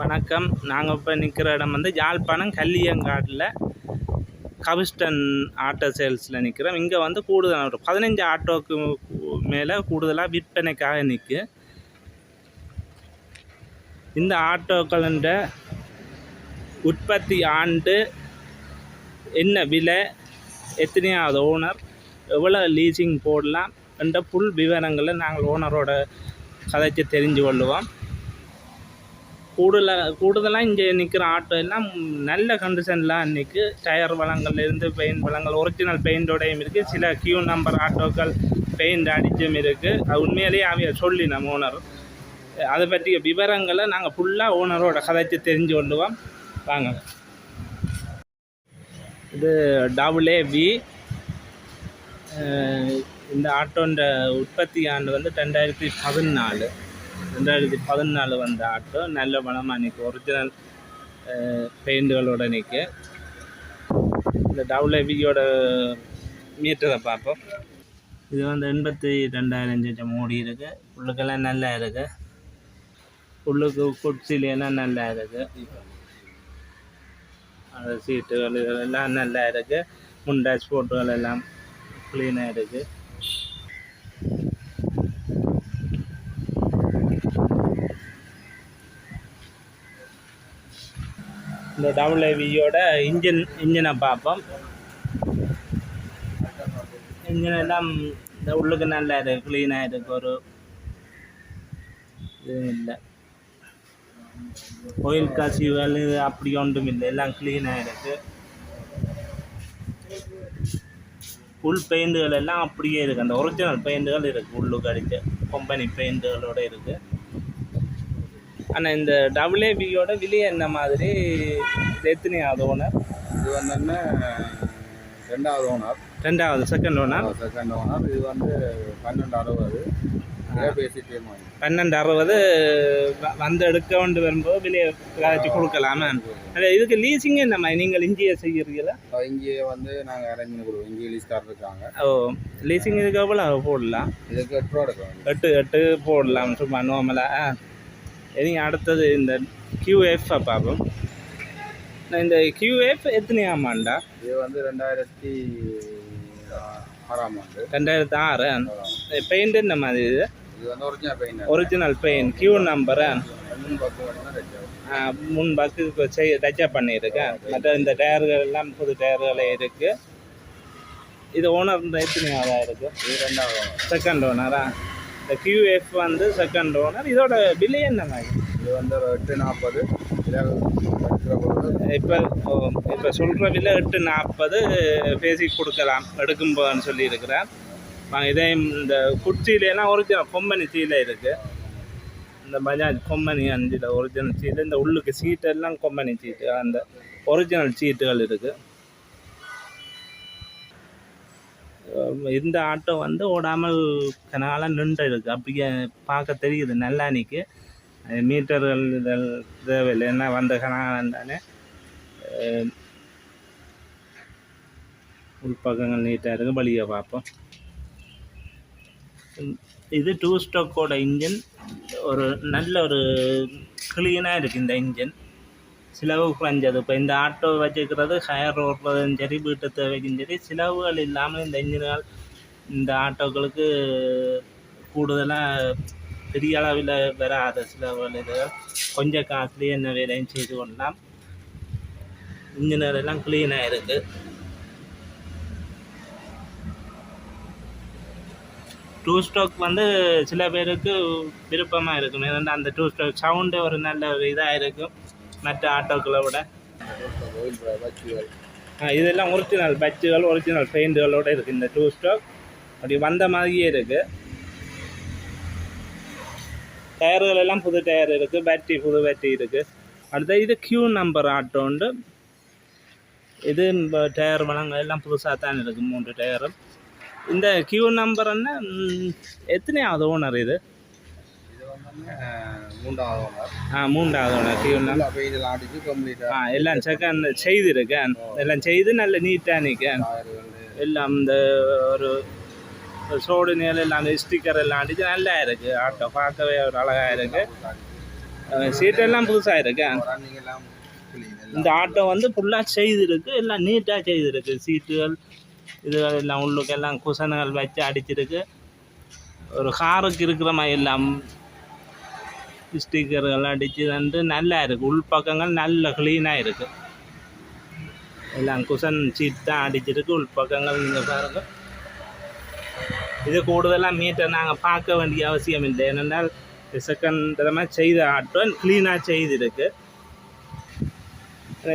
வணக்கம். நாங்கள் இப்போ நிற்கிற இடம் வந்து யாழ்ப்பாணம் கல்லியங்காட்டில் கவிஸ்டன் ஆட்டோ சேல்ஸில் நிற்கிறோம் இங்கே வந்து கூடுதல் ஒரு பதினஞ்சு ஆட்டோவுக்கு மேலே கூடுதலாக விற்பனைக்காக நிற்கு இந்த ஆட்டோக்களின் உற்பத்தி ஆண்டு என்ன விலை எத்தனையாவது ஓனர் எவ்வளோ லீசிங் போடலாம் என்ற புல் விவரங்களை நாங்கள் ஓனரோட கதைச்சு தெரிஞ்சு கொள்ளுவோம். கூடுதலாக கூடுதலாக இங்கே நிற்கிற ஆட்டோ எல்லாம் நல்ல கண்டிஷனில் அன்றைக்கு டயர் வளங்கள்லேருந்து பெயிண்ட் வளங்கள் ஒரிஜினல் பெயிண்டோடையும் இருக்குது சில கியூ நம்பர் ஆட்டோக்கள் பெயிண்ட் அடித்தும் இருக்குது அது உண்மையிலேயே அவைய சொல்லி நம்ம ஓனர் அதை பற்றிய விவரங்களை நாங்கள் ஃபுல்லாக ஓனரோட கதைச்சு தெரிஞ்சு கொள்ளுவோம் வாங்க. இது டபுள் ஏ வி இந்த ஆட்டோன்ற உற்பத்தி ஆண்டு வந்து ரெண்டாயிரத்தி பதினாலு. ரெண்டாயிரத்தி பதினாலு வந்த ஆட்டோ நல்ல பணமாக நிற்கும் ஒரிஜினல் பெயிண்டுகளோட நிற்கு இந்த டபுள் ஏவியோட மீட்டரை பார்ப்போம். இது வந்து எண்பத்தி ரெண்டாயிரம் செஞ்ச மூடி இருக்குது உள்ளுக்கெல்லாம் நல்லா இருக்குது உள்ளுக்கு குச்சிலாம் நல்லா இருக்குது அந்த சீட்டுகள் இதெல்லாம் நல்லா இருக்குது முன் டேஷ்போர்ட்டுகள் எல்லாம் க்ளீனாக இருக்குது இந்த டபுள்ஏவியோட இன்ஜின் இன்ஜினை பார்ப்போம். இன்ஜின் எல்லாம் இந்த உள்ளுக்கு நல்லா இருக்குது க்ளீனாக இருக்குது ஒரு இதுவும் இல்லை. கோயில் கசிவுகள் அப்படி ஒன்றும் இல்லை எல்லாம் க்ளீனாக இருக்குது ஃபுல் பெயிண்டுகள் எல்லாம் அப்படியே இருக்குது அந்த ஒரிஜினல் பெயிண்டுகள் இருக்குது உள்ளுக்கு அடித்து கம்பெனி பெயிண்டுகளோடு இருக்குது ஆனால் இந்த டபுள் ஏபியோட விலை என்ன மாதிரி? இது எத்தனையாவது ஓனர் இது வந்து ரெண்டாவது ஓனர் ரெண்டாவது செகண்ட் ஓனர் செகண்ட் ஓனர் இது வந்து பன்னெண்டு அறுபது. பன்னெண்டு அறுபது வந்து எடுக்க கொண்டு வரும்போது விலையை ஏதாச்சும் கொடுக்கலாமா. அது இதுக்கு லீசிங் என்ன மாதிரி? நீங்கள் இஞ்சியை செய்கிறீங்களா இப்போ இங்கே வந்து நாங்கள் அரேஞ்ச் பண்ணி கொடுவோம் இங்கே லீஸ்கார் இருக்காங்க. ஓ லீசிங் இதுக்கு எவ்வளோ போடலாம்? இதுக்கு எட்டு ரூபா எடுக்கலாம் எட்டு எட்டு போடலாம். சும்மா நார்மலாக இனி அடுத்தது இந்த கியூஎஃப் பார்ப்போம். இந்த கியூஎஃப் எத்தனை ஆமாண்டா இது வந்து ரெண்டாயிரத்தி ஆறாம் ஆண்டு. ரெண்டாயிரத்து ஆறு. பெயிண்ட் என்ன மாதிரி இது? ஒரிஜினல் பெயிண்ட் கியூ நம்பரு முன் பக்கு செய் டச்சப் பண்ணியிருக்கேன் மற்ற இந்த டயர்கள் எல்லாம் புது டயர்களே இருக்குது இது ஓனர் எத்தனையாவதாக இருக்குது இது ரெண்டாவது செகண்ட் ஓனரா இந்த கியூஎஃப் வந்து செகண்ட் ஓனர் இதோட விலை என்ன மாதிரி இது வந்து ஒரு எட்டு நாற்பது இப்போ இப்போ சொல்கிற விலை எட்டு நாற்பது பேசி கொடுக்கலாம் எடுக்கும்போதுன்னு சொல்லியிருக்கிறேன் வாங்க இதே இந்த குச்சியிலாம் ஒரிஜினல் கொம்பனி சீலை இருக்குது இந்த பஜாஜ் கொம்பனி அஞ்சில் ஒரிஜினல் சீட்டு இந்த உள்ளுக்கு சீட்டெல்லாம் கொம்பனி சீட்டு அந்த ஒரிஜினல் சீட்டுகள் இருக்குது இந்த ஆட்டோ வந்து ஓடாமல் கனால நின்று இருக்குது அப்படியே பார்க்க தெரியுது நல்லானிக்கு. மீட்டர்கள் இதில் தேவையில்லை. என்ன வந்த கனாலம் தானே. உள்பக்கங்கள் நீட்டாக இருக்குது வழியை பார்ப்போம். இது டூ ஸ்டோக்கோட இன்ஜின் ஒரு நல்ல ஒரு க்ளீனாக இருக்குது இந்த இன்ஜின் செலவு குறைஞ்சது. இப்போ இந்த ஆட்டோ வச்சுக்கிறது ஹயர் ஓடுறதும் சரி வீட்டு தேவைக்கும் சரி. செலவுகள் இல்லாமல் இந்த இன்ஜின்கள் இந்த ஆட்டோக்களுக்கு கூடுதலாக பெரிய அளவில் வராத செலவுகள் இது. கொஞ்சம் காசுலேயே என்ன வேலையும் செய்து கொள்ளலாம். இன்ஜினியர் எல்லாம் க்ளீனாக இருக்குது டூ ஸ்ட்ரோக் வந்து சில பேருக்கு விருப்பமாக இருக்கும். ஏன்னா அந்த டூ ஸ்ட்ரோக் சவுண்டு ஒரு நல்ல இதாக இருக்கும். மற்ற ஆட்டோக்களை விட இதெல்லாம் ஒரிஜினல் பட்சுகள் ஒரிஜினல் பெயிண்டுகளோட இருக்குது இந்த டூ ஸ்டாக் அப்படி வந்த மாதிரியே இருக்குது டயர்கள் எல்லாம் புது டயர் இருக்குது பேட்டரி புது பேட்டரி இருக்குது அடுத்து இது கியூ நம்பர் ஆட்டோ உண்டு இது இந்த டயர் வளங்கள் எல்லாம் புதுசாக தான் இருக்குது மூன்று டயரும் இந்த கியூ நம்பர்னா எத்தனையாவது ஓனர் இது ஆ மூன்றாவது ஓனர் கம்ப்ளீட்டாக ஆ எல்லாம் செகண்ட் செய்திருக்கேன் எல்லாம் செய்து நல்ல நீட்டாக நிற்கேன் எல்லாம் இந்த ஒரு சோடு நேல் எல்லாம் அந்த ஸ்டிக்கர் எல்லாம் அடிச்சு நல்லா இருக்குது ஆட்டோ பார்க்கவே ஒரு அழகாக இருக்குது சீட்டெல்லாம் புதுசாக இருக்கு. ரன்னிங் எல்லாம் clean எல்லாம். இந்த ஆட்டோ வந்து ஃபுல்லாக செய்திருக்கு எல்லாம் நீட்டாக செய்திருக்கு சீட்டுகள் இதுகள் எல்லாம் உள்ளுக்கு எல்லாம் குசனைகள் வச்சு அடிச்சிருக்கு. ஒரு காருக்கு இருக்கிற மாதிரி எல்லாம் ஸ்டிக்கர்கள்லாம் அடித்து தந்து நல்லா இருக்குது உள்பக்கங்கள் நல்ல க்ளீனாக இருக்குது எல்லாம் குசன் சீட் தான் அடிச்சிருக்கு. உள்பக்கங்கள் நீங்கள் பாருங்கள் இது கூடுதலாக மீட்டை நாங்கள் பார்க்க வேண்டிய அவசியம் இல்லை. ஏனென்றால் செகண்ட் தடவை செய்த ஆட்டோ க்ளீனாக செய்திருக்கு.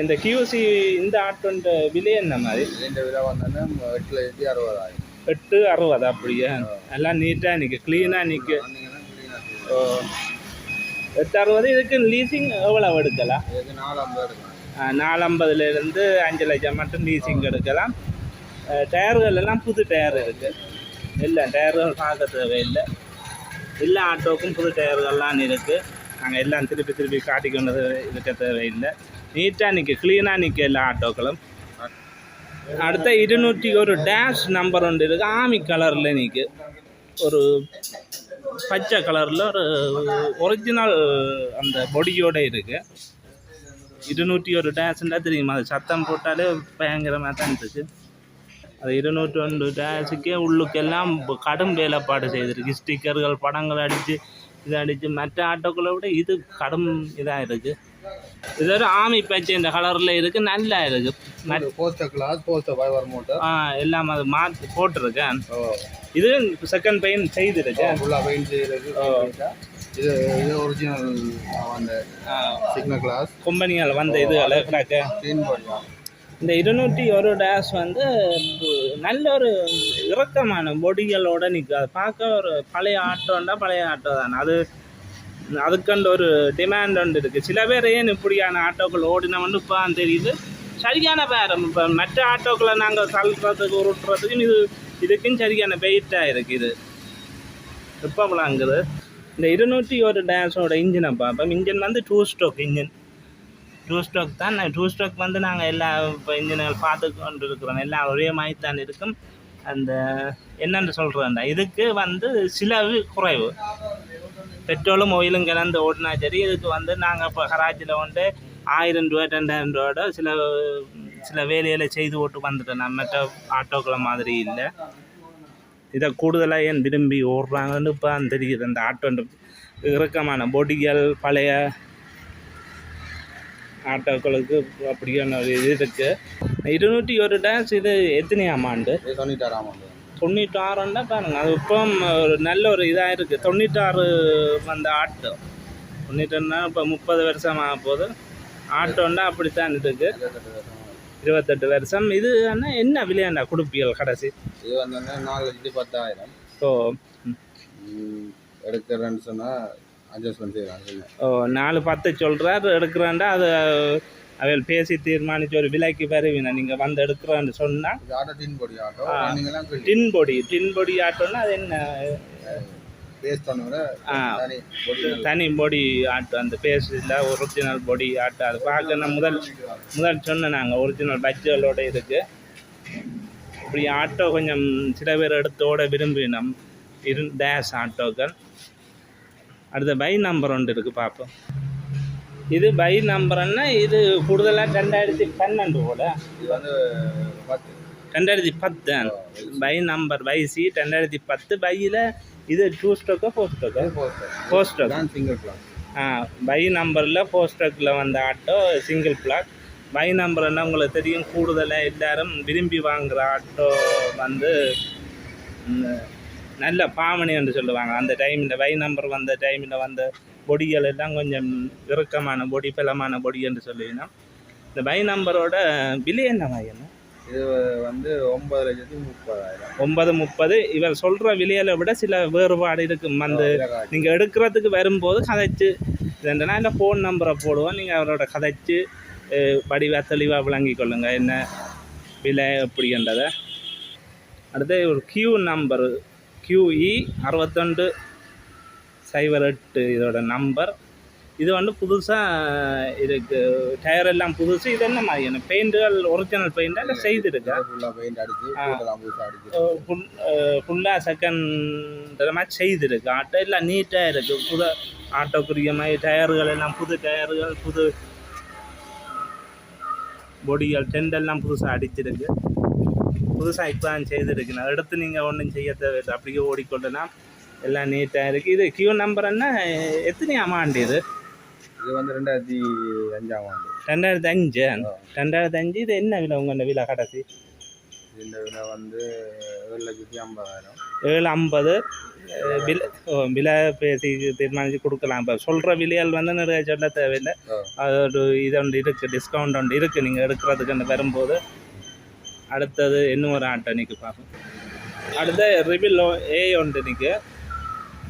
இந்த கியூசி இந்த ஆட்டோன்ற விலை என்ன மாதிரி? இந்த விலை வந்தோன்னா எட்டு லட்சத்தி அறுபதாயிரம். எட்டு அறுபது அப்படியா? எல்லாம் நீட்டாக நிற்க க்ளீனாக நிற்க ஓ. எட்டு அறுபது இதுக்கு லீசிங் எவ்வளோ எடுக்கலாம்? நாலம்பதுலேருந்து அஞ்சு லட்சம் மட்டும் லீசிங் எடுக்கலாம். டயர்கள் எல்லாம் புது டயர் இருக்குது இல்லை டயர்கள் பார்க்க தேவையில்லை. எல்லா ஆட்டோக்கும் புது டயர்கள்லாம் இருக்குது நாங்கள் எல்லாம் திருப்பி திருப்பி காட்டிக்கொண்டது இருக்க தேவையில்லை. நீட்டாக நிற்க க்ளீனாக நிற்க எல்லா ஆட்டோக்களும். அடுத்த இருநூற்றி ஒரு டேஷ் நம்பர் ஒன்று இருக்குது ஆமி கலரில் நிற்கு ஒரு பச்சை கலரில் ஒரு ஒரிஜினல் அந்த பொடியோட இருக்குது இருநூற்றி ஒரு டேஷுண்டா தெரியுமா? அது சத்தம் போட்டாலே பயங்கரமாக தான் இருக்குது அது இருநூற்றி ஒன்று டேஷுக்கே உள்ளுக்கெல்லாம் கடும் வேலைப்பாடு செய்திருக்கு. ஸ்டிக்கர்கள் படங்கள் அடித்து இது அடித்து மற்ற ஆட்டோக்களை விட இது கடும் இதாக இருக்குது இது ஒரு ஆமி பச்சை இந்த கலரில் இருக்குது நல்லா இருக்குது போஸ்டர் கிளாஸ் போஸ்டர் ஆ எல்லாம் அது மாற்றி போட்டிருக்கேன். இது செகண்ட் பெயின் செய்திருக்கேன் ஃபுல்லாக பெயிண்ட் செய்யறது இது இது ஒரிஜினல் அந்த சிக்னல் கிளாஸ் கம்பெனியால் வந்த இதுகளை கிடக்க க்ளீன் இந்த இருநூற்றி ஒரு டேஷ் வந்து நல்ல ஒரு இறக்கமான பொடிகளோட நிற்கும் அது பார்க்க ஒரு பழைய ஆட்டோண்டா பழைய ஆட்டோ தான். அது அதுக்கண்டு ஒரு டிமாண்ட் ஒன்று இருக்குது சில பேர் ஏன் இப்படியான ஆட்டோக்கள் ஓடினவன்னு இப்போ தெரியுது. சரியான பேரம். இப்போ மற்ற ஆட்டோக்களை நாங்கள் தள்ளுறதுக்கு உருட்டுறதுக்கும் இது இதுக்கும் சரியான வெயிட்டாக இருக்குது. இது இந்த இருநூற்றி ஒரு டேஸோட இன்ஜினை பார்ப்போம் இன்ஜின் வந்து two stroke engine two stroke தான். டூ ஸ்ட்ரோக் வந்து நாங்கள் எல்லா இப்போ இன்ஜின்கள் பார்த்து கொண்டு இருக்கிறோம் எல்லாம் ஒரே மாதிரி தான் இருக்கும். அந்த என்னென்னு சொல்கிறேன்டா இதுக்கு வந்து சிலவு குறைவு. பெட்ரோலும் ஒயிலும் கலந்து ஓடினா சரி இதுக்கு வந்து நாங்கள் இப்போ கராச்சியில் வந்து ஆயிரம் ரூபா ரெண்டாயிரம் ரூபாயோட சில சில வேலைகளை செய்து ஓட்டு வந்துட்டோம் நம்ம மற்ற ஆட்டோக்களை மாதிரி இல்லை. இதை கூடுதலாக ஏன் விரும்பி ஓடுறாங்கன்னு இப்போ தெரியுது. அந்த ஆட்டோ இறுக்கமான பொடிகள் பழைய ஆட்டோக்களுக்கு அப்படியான ஒரு இது இருக்குது இருநூற்றி ஒரு டேஸ் இது எத்தனையாம் ஆண்டு? இது தொண்ணூத்தாறாம் ஆண்டு. தொண்ணூற்றாறுன்னா பாருங்க அது இப்போ ஒரு நல்ல ஒரு இதாக இருக்குது தொண்ணூற்றாறு வந்த ஆட்டோ. தொண்ணூற்றொன்னா இப்போ முப்பது வருஷம் ஆக போகுது. ஆட்டோன்னா அப்படித்தான் இருக்குது இருபத்தெட்டு வருஷம். இது என்ன என்ன விலையாண்டா கொடுப்பியல் கடைசி? இது வந்து நாலு லட்சத்தி பத்தாயிரம். ஓ. எடுக்கிறேன்னு சொன்னால் அட்ஜஸ்ட்மெண்ட் செய்யலாம் ஓ நாலு பத்து சொல்கிறார் எடுக்கிறாண்டா அது அவள் பேசி தீர்மானிச்சு ஒரு விலைக்கு வருவீங்க. நீங்கள் வந்து எடுக்கிறோன்னு சொன்னால் டின் பொடி ஆட்டோ. டின் பொடி டின் பொடி ஆட்டோன்னா அது என்ன. தனி பொடி ஆட்டோ அந்த பேஸ்டில் ஒரிஜினல் பொடி ஆட்டோ அது பார்க்கணும் முதல் முதல் சொன்னேன் நாங்கள் ஒரிஜினல் பட்ஜெட்டோட இருக்குது இப்படி ஆட்டோ கொஞ்சம் சில பேர் எடுத்தோட விரும்பினோம் இரு டேஷ் ஆட்டோக்கள் அடுத்த பை நம்பர் ஒன்று இருக்குது பார்ப்போம் இது பை நம்பர்னா இது கூடுதலாக ரெண்டாயிரத்தி பன்னெண்டு கூட இது வந்து பத்து. ரெண்டாயிரத்தி பத்து. பை நம்பர் பை சீட் ரெண்டாயிரத்தி பத்து. பையில் இது டூ ஸ்டோக்கோ ஃபோர் ஸ்டோக்கோ ஃபோர் ஸ்டோக் தான் சிங்கிள் கிளாஸ் ஆ பை நம்பரில் ஃபோர் ஸ்டோக்கில் வந்த ஆட்டோ சிங்கிள் பிளாக் பை நம்பர்னா உங்களுக்கு தெரியும் கூடுதலாக எல்லாரும் விரும்பி வாங்குகிற ஆட்டோ வந்து நல்ல பாமணி என்று சொல்லுவாங்க. அந்த டைமில் பை நம்பர் வந்த டைமில் வந்த பொடிகள் எல்லாம் கொஞ்சம் இறுக்கமான பொடி பலமான பொடி என்று சொல்லுவீங்கன்னா இந்த பை நம்பரோட விலை என்ன என்ன இது வந்து ஒன்பது லட்சத்தி முப்பதாயிரம். ஒன்பது முப்பது. இவர் சொல்கிற விலையில விட சில வேறுபாடு இருக்கும் அந்த நீங்கள் எடுக்கிறதுக்கு வரும்போது கதைச்சு ரெண்டுனா இல்லை ஃபோன் நம்பரை போடுவோம். நீங்கள் அவரோட கதைச்சு வடிவாக தெளிவாக விளங்கி கொள்ளுங்க. என்ன விலை எப்படின்றதை. அடுத்து ஒரு கியூ நம்பரு கியூஇ அறுபத்தொண்டு சைபர் எட்டு இதோட நம்பர் இது வந்து புதுசாக இருக்கு டயர் எல்லாம் புதுசு. இது என்ன மாதிரியான பெயிண்டுகள் ஒரிஜினல் பெயிண்டாக இல்லை செய்திருக்கா? ஃபுல்லாக பெயிண்ட் அடிச்சு ஃபுல்லாக செகண்ட் மாதிரி செய்திருக்கு. ஆட்டோ எல்லாம் நீட்டாக இருக்குது புது ஆட்டோக்குரிய மாதிரி டயர்கள் எல்லாம் புது டயர்கள் புது பொடிகள் டென்ட் எல்லாம் புதுசாக அடிச்சிருக்கு. புதுசாக இப்போ தான் செய்திருக்கு. நான் எடுத்து நீங்கள் ஒன்றும் செய்ய தேவையில்லை. அப்படியே ஓடிக்கொள்ளலாம் எல்லாம் நீட்டாக இருக்குது இது கியூ நம்பர் என்ன? எத்தனை அமௌண்ட் இது? இது வந்து ரெண்டாயிரத்தி அஞ்சாம் ஆண்டு. ரெண்டாயிரத்தி அஞ்சு? ரெண்டாயிரத்தி அஞ்சு இது என்ன விலை உங்கள் விலை கடைசி? இந்த விலை வந்து ஏழு லட்சத்தி ஐம்பதாயிரம். ஏழு ஐம்பது விலை விலை பேசி தீர்மானித்து கொடுக்கலாம். இப்போ சொல்கிற விலைகள் வந்து நிறைய சொல்ல தேவையில்லை. அது ஒரு இது ஒன்று இருக்குது டிஸ்கவுண்ட் ஒன்று இருக்குது நீங்கள் எடுக்கிறதுக்கு வரும்போது அடுத்தது இன்னும் ஒரு ஆட்டோ நிற்கு பார்ப்போம். அடுத்த ரிவில் ஏ ஒன்று நிற்கு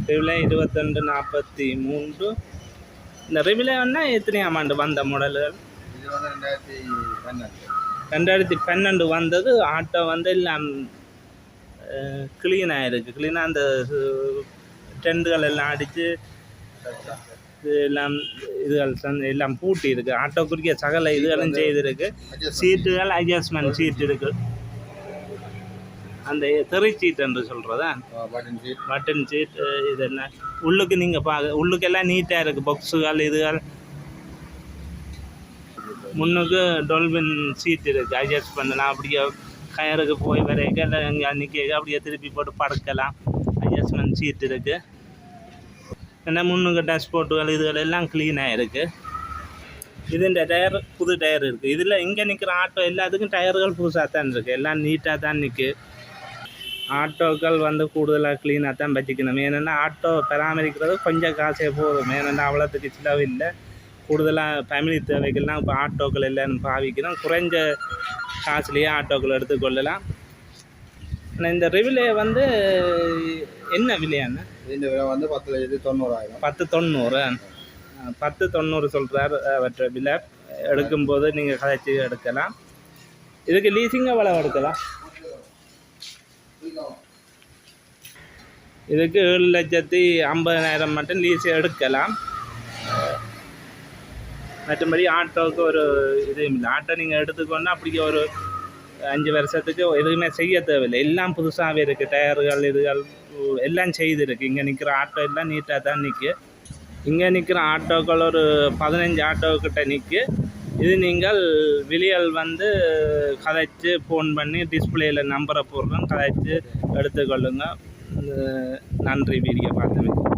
ரிவிலே இருபத்தெண்டு நாற்பத்தி மூன்று. இந்த ரிவிலே ஒன்றா எத்தனை அமௌண்ட் வந்த மாடல்கள் ரெண்டாயிரத்தி பன்னெண்டு வந்தது ஆட்டோ வந்து எல்லாம் க்ளீனாக இருக்குது க்ளீனாக அந்த டெண்டுகள் எல்லாம் அடித்து எல்லாம் இதுகள் எல்லாம் பூட்டி இருக்கு ஆட்டோக்குரிய சகல இதுகளும் செய்திருக்கு. சீட்டுகள் அட்ஜஸ்ட்மெண்ட் சீட் இருக்கு. அந்த தெரி சீட் என்று சொல்கிறதா பட்டன் சீட் இது என்ன? உள்ளுக்கு நீங்கள் பா உள்ளுக்கெல்லாம் நீட்டாக இருக்குது பாக்ஸுகள் இதுகள். முன்னுக்கு டொல்பின் சீட் இருக்குது அட்ஜஸ்ட் பண்ணலாம் அப்படியே கயருக்கு போய் வரைக்கும் இல்லை அங்கே நிற்க அப்படியே திருப்பி போட்டு படுக்கலாம். அட்ஜஸ்ட்மெண்ட் சீட் இருக்குது ஏன்னா முன்னுக்கு டேஷ்போர்ட்டுகள் இதுகள் எல்லாம் க்ளீனாக இருக்குது இது இந்த டயர் புது டயர் இருக்குது இதில் இங்கே நிற்கிற ஆட்டோ எல்லாத்துக்கும் டயர்கள் புதுசாக தான் இருக்குது எல்லாம் நீட்டாக தான் நிற்கு ஆட்டோக்கள் வந்து கூடுதலாக க்ளீனாக தான் வச்சுக்கணும். ஏன்னா ஆட்டோ பராமரிக்கிறது கொஞ்சம் காசே போதும். ஏன்னா அவ்வளோத்துக்கு செலவு இல்லை. கூடுதலாக ஃபேமிலி தேவைகள்லாம் இப்போ ஆட்டோக்கள் எல்லாம் பாவிக்கிறோம். குறைஞ்ச காசுலேயே ஆட்டோக்கள் எடுத்துக்கொள்ளலாம். ஆனால் இந்த ரிவிலே வந்து என்ன விலையாண்ணா இந்த விலை வந்து பத்து லட்சத்தி தொண்ணூறாயிரம். பத்து தொண்ணூறு. பத்து தொண்ணூறு சொல்கிறார் அவற்றை விலை. எடுக்கும்போது நீங்கள் கதைச்சி எடுக்கலாம். இதுக்கு லீசிங் எவ்வளோ எடுக்கலாம்? இதுக்கு ஏழு லட்சத்தி ஐம்பதனாயிரம் மட்டும் லீஸ் எடுக்கலாம். மற்றபடி ஆட்டோவுக்கு ஒரு இதுவும் இல்லை. ஆட்டோ நீங்கள் எடுத்துக்கொண்டு அப்படி ஒரு அஞ்சு வருஷத்துக்கு எதுவுமே செய்ய தேவையில்லை. எல்லாம் புதுசாகவே இருக்குது டயர்கள் இதுகள் எல்லாம் செய்திருக்கு. இங்கே நிற்கிற ஆட்டோ எல்லாம் நீட்டாக தான் நிற்கு இங்கே நிற்கிற ஆட்டோக்கள் ஒரு பதினஞ்சு ஆட்டோக்கிட்ட நிற்கு இது நீங்கள் வெளியில் வந்து கதைச்சு ஃபோன் பண்ணி டிஸ்பிளேயில் நம்பரை போடுறோம் கதைச்சு எடுத்துக்கொள்ளுங்க. நன்றி. வீடியோ பார்த்ததுக்கு